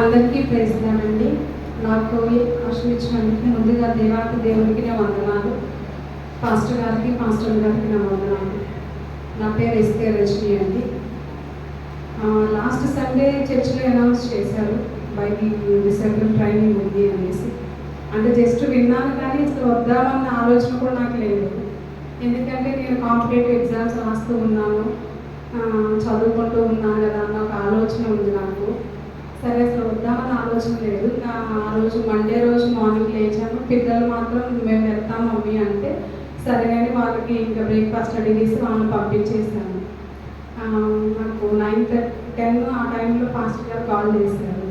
అందరికీ ప్రేస్తున్నానండి నాకు ఈ ఇచ్చినందుకు ముందుగా దేవాతి దేవునికి నా వందనాలు. పాస్టర్ గారికి పాస్టర్ గారికి నా వందనాలు. నా పేరు ఎస్కే రజనీ అండి. లాస్ట్ సండే చర్చిలో అనౌన్స్ చేశారు. బైబిల్ డిసెంబర్ ట్రైనింగ్ ఉంది అనేసి. అంటే జస్ట్ విన్నాను కానీ అసలు వద్దామన్న ఆలోచన కూడా నాకు లేదు. ఎందుకంటే నేను కాంపిటేటివ్ ఎగ్జామ్స్ రాస్తూ ఉన్నాను. చదువుకుంటూ ఉన్నాను కదా అన్న ఒక ఆలోచన ఉంది నాకు. సరే అసలు వద్దామని ఆలోచన లేదు. ఆ రోజు మండే రోజు మార్నింగ్ లేచాను. పిల్లలు మాత్రం మేము వెళ్తాం మమ్మీ అంటే సరే అని వాళ్ళకి ఇంకా బ్రేక్ఫాస్ట్ అడిగేసి వాళ్ళని పంపించేసాను నాకు నైన్ టెన్ ఆ టైంలో ఫాస్ట్ గారు కాల్ చేశారు.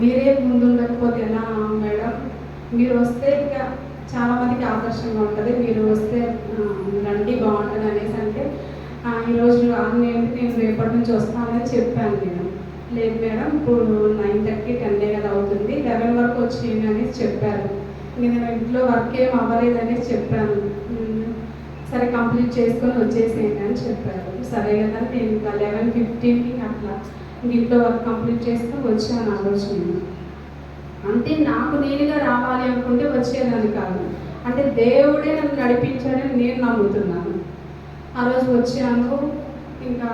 మీరే ముందు ఉండకపోతే ఎలా మేడం? మీరు వస్తే ఇంకా చాలా మందికి ఆదర్శంగా ఉంటుంది. మీరు వస్తే రండి బాగుంటుంది అనేసి అంటే ఈరోజు నేను నేను రేపటి నుంచి వస్తానని చెప్పాను నేను. లేదు మేడం ఇప్పుడు నైన్ థర్టీ టెన్ డే కదా అవుతుంది. లెవెన్ వరకు వచ్చేయండి అనేసి చెప్పారు. ఇంక నేను ఇంట్లో వర్క్ ఏం అవ్వలేదు అనేసి చెప్పాను సరే కంప్లీట్ చేసుకొని వచ్చేసేయండి అని చెప్పారు. సరే కదా నేను ఇంకా లెవెన్ ఫిఫ్టీన్కి అట్లా ఇంట్లో వర్క్ కంప్లీట్ చేసుకొని వచ్చాను ఆలోచన అంటే నాకు నేనుగా రావాలి అనుకుంటే వచ్చేదాన్ని కాదు. అంటే దేవుడే నన్ను నడిపించాడని నేను నమ్ముతున్నాను. ఆ రోజు వచ్చాను ఇంకా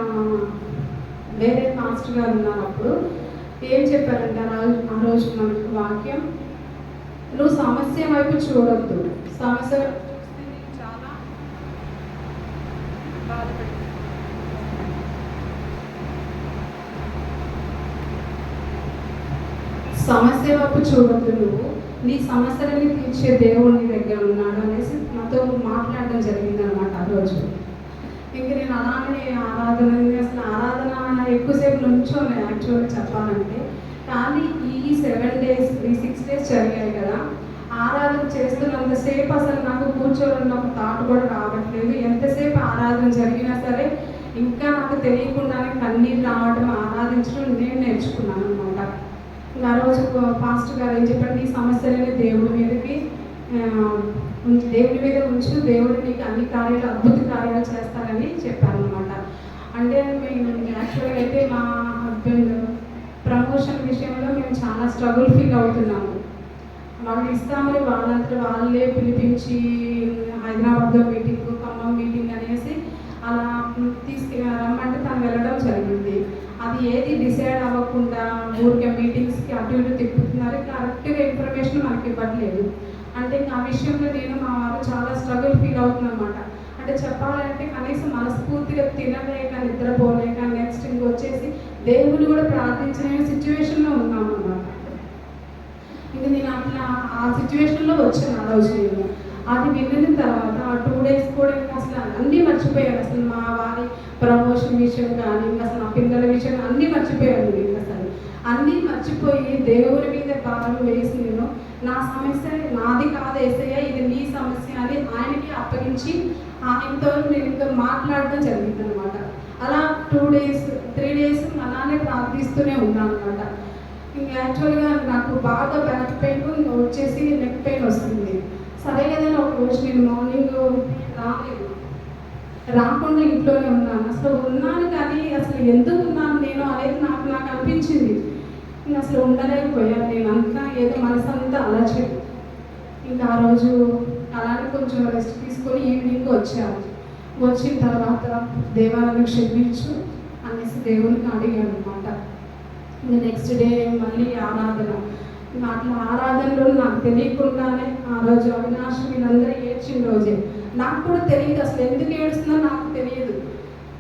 వేరే మాస్టర్ గారు ఉన్నారు అప్పుడు ఏం చెప్పారంటే ఆ రోజు మనకు వాక్యం నువ్వు సమస్య వైపు చూడొద్దు. సమస్య వైపు చూస్తే చాలా సమస్య వైపు చూడొద్దు నువ్వు. నీ సమస్యలని తీర్చే దేవుడు నీ దగ్గర ఉన్నాడు అనేసి నాతో మాట్లాడడం జరిగింది అనమాట ఆ రోజు. ఇంక నేను అలానే ఆరాధన అసలు ఆరాధన ఎక్కువసేపు నుంచోనే యాక్చువల్గా చెప్పాలంటే. కానీ ఈ సెవెన్ డేస్ ఈ సిక్స్ డేస్ జరిగాయి కదా. ఆరాధన చేస్తున్నంతసేపు అసలు నాకు కూర్చోవాలన్న ఒక థాట్ కూడా రావట్లేదు. ఎంతసేపు ఆరాధన జరిగినా సరే ఇంకా నాకు తెలియకుండానే కన్నీరు రావడం ఆరాధించడం నేను నేర్చుకున్నాను అనమాట ఆ రోజు పాస్టర్ గారు ఏం చెప్పండి ఈ సమస్యలని దేవుడి మీదకి దేవుడి మీద ఉంచు దేవుడు నీకు అన్ని కార్యాలు అద్భుత కార్యాలు చేస్తారని చెప్పాను అనమాట అంటే మేము యాక్చువల్గా అయితే మా హస్బెండ్ ప్రమోషన్ విషయంలో మేము చాలా స్ట్రగుల్ ఫీల్ అవుతున్నాము. వాళ్ళు ఇస్తామని వాళ్ళంతా వాళ్ళే పిలిపించి హైదరాబాద్లో మీటింగ్ ఖమ్మం మీటింగ్ అనేసి అలా తీసుకు రమ్మంటే తను వెళ్ళడం జరిగింది. అది ఏది డిసైడ్ అవ్వకుండా ఊరికే మీటింగ్స్కి అటు ఇటు తిప్పుతున్నారు. కరెక్ట్గా ఇన్ఫర్మేషన్ మనకి ఇవ్వట్లేదు. అంటే నా ఆ విషయంలో నేను మా వారు చాలా స్ట్రగుల్ ఫీల్ అవుతుందన్నమాట. అంటే చెప్పాలంటే కనీసం మనస్ఫూర్తిగా తినలేక నిద్రపోలేక నెక్స్ట్ ఇంకొచ్చేసి దేవుని కూడా ప్రార్థించిన సిచ్యువేషన్లో ఉన్నాం అన్నమాట ఇంకా నేను అట్లా ఆ సిచ్యువేషన్లో వచ్చాను ఆ రోజు నేను. అది విన్న తర్వాత ఆ టూ డేస్ కూడా ఇంకా అసలు అన్నీ మర్చిపోయాను. అసలు మా వారి ప్రమోషన్ విషయం కానీ ఇంకా అసలు నా పిల్లల విషయం అన్నీ మర్చిపోయాను నేను అసలు. అన్నీ మర్చిపోయి దేవుని మీద భారం వేసి నా సమస్య నాది కాదు ఏసయ్య ఇది నీ సమస్య అని ఆయనకి అప్పగించి ఆయనతో నేను ఇంకా మాట్లాడడం జరిగింది అనమాట అలా టూ డేస్ త్రీ డేస్ అలానే ప్రార్థిస్తూనే ఉన్నాను అనమాట ఇంకా యాక్చువల్గా నాకు బాగా బ్యాక్ పెయిన్ వచ్చేసి నెక్ పెయిన్ వస్తుంది. సరే కదా ఒక రోజు నేను మార్నింగ్ రాలేదు. రాకుండా ఇంట్లోనే ఉన్నాను. అసలు ఉన్నాను కానీ అసలు ఎందుకు ఉన్నాను నేను అనేది నాకు నాకు అనిపించింది. నేను అసలు ఉండలేకపోయాను నేను అంతా ఏదో మనసు అంతా అలచడు ఇంకా ఆ రోజు అలానే కొంచెం రెస్ట్ తీసుకొని ఈవినింగ్ వచ్చాను. వచ్చిన తర్వాత దేవాలను క్షమించు అనేసి దేవునికి అడిగాను అనమాట ఇంకా నెక్స్ట్ డే మళ్ళీ ఆరాధన. అట్లా ఆరాధనలో నాకు తెలియకుండానే ఆ రోజు అవినాష్ వీళ్ళందరూ ఏడ్చిన రోజే. నాకు కూడా తెలియదు అసలు ఎందుకు ఏడుస్తుందో నాకు తెలియదు.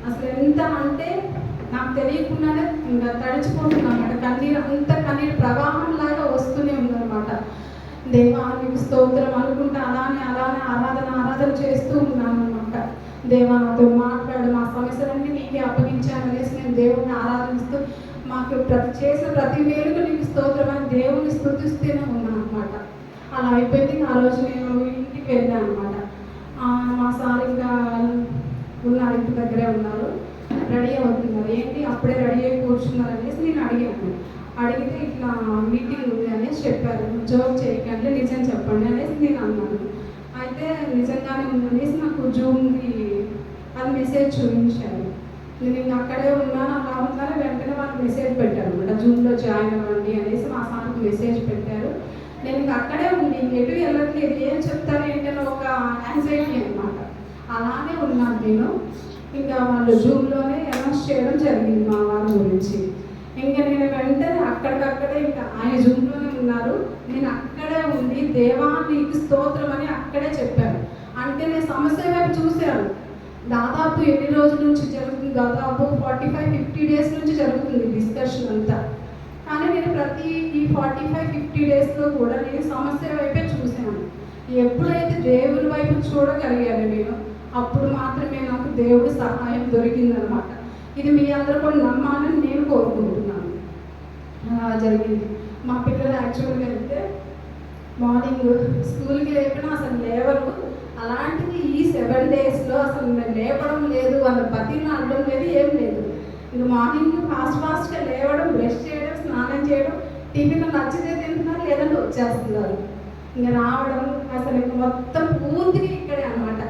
అసలు ఎంత అంటే నాకు తెలియకుండానే ఇంకా తడిచిపోతున్నాను కన్నీరు అంత కన్నీరు ప్రవాహం లాగా వస్తూనే ఉందన్నమాట. దేవా నీకు స్తోత్రం అనుకుంటా అలానే అలానే ఆరాధన ఆరాధన చేస్తూ ఉన్నాను అనమాట దేవా నాతో మాట్లాడు మా సమస్యలన్నీ నీకే అప్పగించాను అనేసి నేను దేవుణ్ణి ఆరాధిస్తూ మాకు ప్రతి చేసిన ప్రతి మేలుకు నీకు స్తోత్రం అని దేవుణ్ణి స్థుతిస్తూనే ఉన్నాను అనమాట అలా అయిపోయింది ఆ రోజు నేను ఇంటికి వెళ్ళాను అనమాట మా సార్ ఇంకా ఉన్నారు ఇంటి దగ్గరే ఉన్నారు రెడీ అవుతున్నారు ఏంటి అప్పుడే రెడీ అయి కూర్చున్నారు అనేసి నేను అడిగాను అడిగితే ఇట్లా మీటింగ్ ఉంది అనేసి చెప్పారు. జోక్ చేయకండి నిజం చెప్పండి అనేసి నేను అన్నాను. అయితే నిజంగానే ఉందనేసి నాకు జూమ్కి అది మెసేజ్ చూపించారు. నేను ఇంకా అక్కడే ఉన్నాను అలా ఉన్నాను వెంటనే వాళ్ళు మెసేజ్ పెట్టారు అనమాట జూమ్లో జాయిన్ అవ్వండి అనేసి మా సార్కి మెసేజ్ పెట్టారు. నేను ఇంకా అక్కడే ఉంది ఎటు వెళ్ళట్లేదు. ఏం చెప్తారు ఏంటని ఒక యాంగ్జైటీ అనమాట అలానే ఉన్నాను నేను. ఇంకా వాళ్ళు జూమ్లోనే అనౌన్స్ చేయడం జరిగింది మా వారి గురించి. ఇంకా నేను వెంటనే అక్కడికక్కడే ఇంకా ఆయన జూమ్లోనే ఉన్నారు. నేను అక్కడే ఉండి దేవా నీకు స్తోత్రం అని అక్కడే చెప్పాను. అంటే నేను సమస్య వైపు చూశాను. దాదాపు ఎన్ని రోజుల నుంచి జరుగుతుంది? దాదాపు ఫార్టీ ఫైవ్ ఫిఫ్టీ డేస్ నుంచి జరుగుతుంది డిస్కషన్ అంతా. కానీ నేను ప్రతి ఈ ఫార్టీ ఫైవ్ ఫిఫ్టీ డేస్లో కూడా నేను సమస్య వైపే చూశాను. ఎప్పుడైతే దేవుని వైపు చూడగలిగాను నేను అప్పుడు మాత్రమే నాకు దేవుడి సహాయం దొరికిందనమాట. ఇది మీ అందరూ కూడా నమ్మాలని నేను కోరుకుంటున్నాను జరిగింది. మా పిల్లలు యాక్చువల్గా వెళ్తే మార్నింగ్ స్కూల్కి లేపినా అసలు లేవరు. అలాంటిది ఈ సెవెన్ డేస్లో అసలు నేను లేపడం లేదు వాళ్ళ బతిని అడ్డం లేదు ఏం లేదు. ఇంక మార్నింగ్ ఫాస్ట్ ఫాస్ట్గా లేవడం బ్రష్ చేయడం స్నానం చేయడం టిఫిన్ నచ్చితే తింటున్నారు లేదంటే వచ్చేస్తున్నారు. ఇంకా రావడం అసలు మొత్తం పూర్తిగా ఇక్కడే అనమాట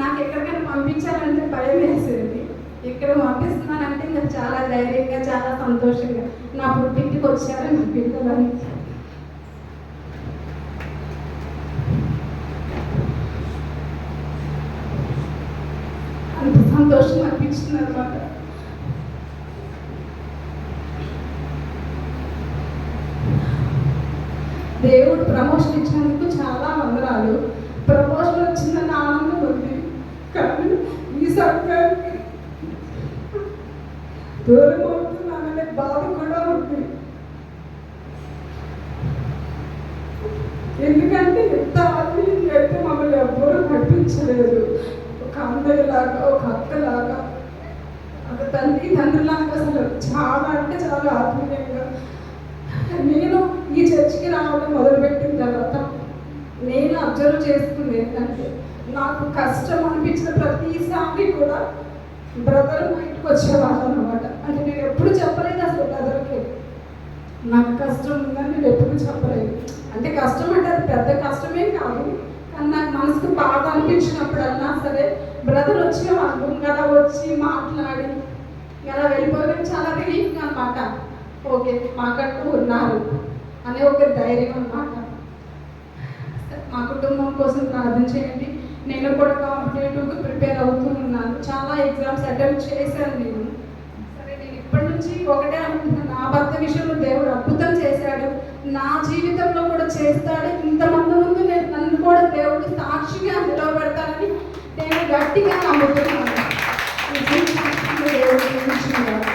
నాకు ఎక్కడికైనా పంపించాలంటే భయం వేసేది. ఇక్కడ పంపిస్తున్నానంటే ఇంకా చాలా ధైర్యంగా చాలా సంతోషంగా. నా పుట్టింటికి వచ్చారు నా పిల్లలని. అంత సంతోషం అనిపించింది అనమాట దేవుడు ప్రమోషన్ ఇచ్చినందుకు చాలా వందనాలు. ప్రమో వచ్చిందని ఆనందం ఉంది కానీ ఈ సర్కార్కి దూరం బాధ కూడా ఉంది. ఎందుకంటే ఎంత ఆత్మీయంగా అయితే మమ్మల్ని ఎవ్వరూ నడిపించలేదు ఒక అన్నయ్యలాగా ఒక అక్కలాగా. ఒక తండ్రి తండ్రిలాగా అసలు చాలా అంటే చాలా ఆత్మీయంగా. నేను ఈ చర్చికి రావడం మొదలుపెట్టిన తర్వాత నేను అబ్జర్వ్ చేసుకుంది ఏంటంటే నాకు కష్టం అనిపించిన ప్రతిసారి కూడా బ్రదర్ మా ఇంటికి వచ్చేవాళ్ళు అనమాట అంటే నేను ఎప్పుడు చెప్పలేదు అసలు బ్రదర్కి. నాకు కష్టం ఉందని నేను ఎప్పుడు చెప్పలేదు. అంటే కష్టం అంటే అది పెద్ద కష్టమే కాదు. కానీ నాకు మనసుకు బాధ అనిపించినప్పుడన్నా సరే బ్రదర్ వచ్చేవాళ్ళు కదా వచ్చి మాట్లాడి ఇలా వెళ్ళిపోవడం చాలా రిలీఫ్ అనమాట ఓకే మాకంటూ ఉన్నారు అనే ఒక ధైర్యం అనమాట మా కుటుంబం కోసం ప్రార్థన చేయండి. నేను కూడా కాంపిటేటివ్గా ప్రిపేర్ అవుతున్నాను. చాలా ఎగ్జామ్స్ అటెంప్ట్ చేశాను నేను. సరే నేను ఇప్పటి నుంచి ఒకటే అనుకుంటున్నాను. నా భర్త విషయంలో దేవుడు అద్భుతం చేశాడు. నా జీవితంలో కూడా చేస్తాడు. ఇంతమంది ముందు నేను నన్ను కూడా దేవుడు సాక్షిగా నిలవబెడతానని నేను గట్టిగా నమ్ముతున్నాను దేవుడు